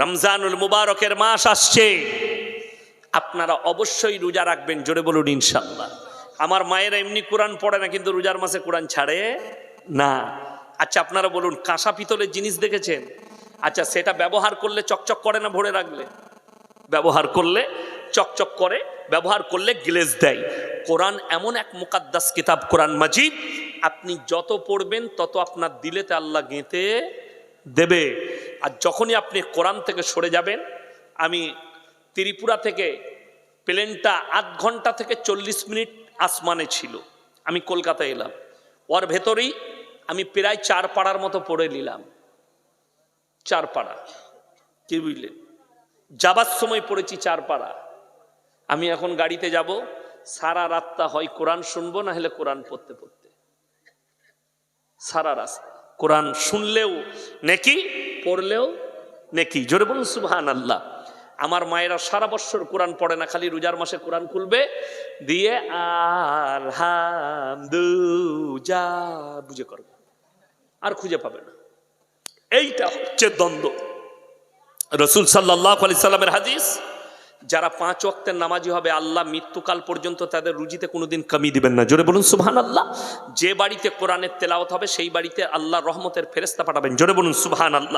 রমজানুল মুবারকের মাস আসছে। আপনারা অবশ্যই রোজা রাখবেন, জোরে বলুন ইনশাল্লাহ আমার মায়েরা এমনি কোরআন পড়ে না, কিন্তু রোজার মাসে কোরআন ছাড়ে না। আচ্ছা আপনারা বলুন, কাঁসা পিতলের জিনিস দেখেছেন? আচ্ছা সেটা ব্যবহার করলে চকচক করে না ভরে রাখলে? ব্যবহার করলে চকচক করে, ব্যবহার করলে গ্লেজ দেয়। কোরআন এমন এক মুকাদ্দাস কিতাব, কোরআন মাজিদ আপনি যত পড়বেন, তত আপনার দিলেতে আল্লাহ গেঁথে দেবে। আর যখনই আপনি কোরআন থেকে সরে যাবেন, আমি ত্রিপুরা থেকে প্লেনটা আধ ঘণ্টা থেকে চল্লিশ মিনিট আসমানে ছিল। আমি কলকাতায় এলাম। ওর ভেতরেই আমি প্রায় চার পাড়ার মতো পড়ে নিলাম। চার পাড়া। কি বুঝলেন? যাবার সময় পড়েছি চার পাড়া। আমি এখন গাড়িতে যাব। সারা রাতটা হয় কোরআন শুনব না হলে কোরআন পড়তে পড়তে। সারা রাস্তা কোরআন শুনলেও নেকি, পড়লেও নেকি। জোরে বলুন সুবহান আল্লাহ আমার মায়েরা সারা বছর কোরআন পড়ে না, খালি রোজার মাসে কোরআন খুলবে। দিয়ে আলহামদু যা বুঝে করবে। আর খুঁজে পাবে না। এইটা হচ্ছে দ্বন্দ্ব। রসুল সাল্লাহ আলি সাল্লামের হাদিস যারা পাঁচ অক্তের নামাজি হবে, আল্লাহ মৃত্যুকাল পর্যন্ত তাদের রুজিতে কোনোদিন কমিয়ে দিবেন না। জোরে বলুন সুবহান আল্লাহ যে বাড়িতে কোরআনের তেলাওত হবে, সেই বাড়িতে আল্লাহ রহমতের ফেরেস্তা পাঠাবেন। জোরে বলুন সুবহান আল্লাহ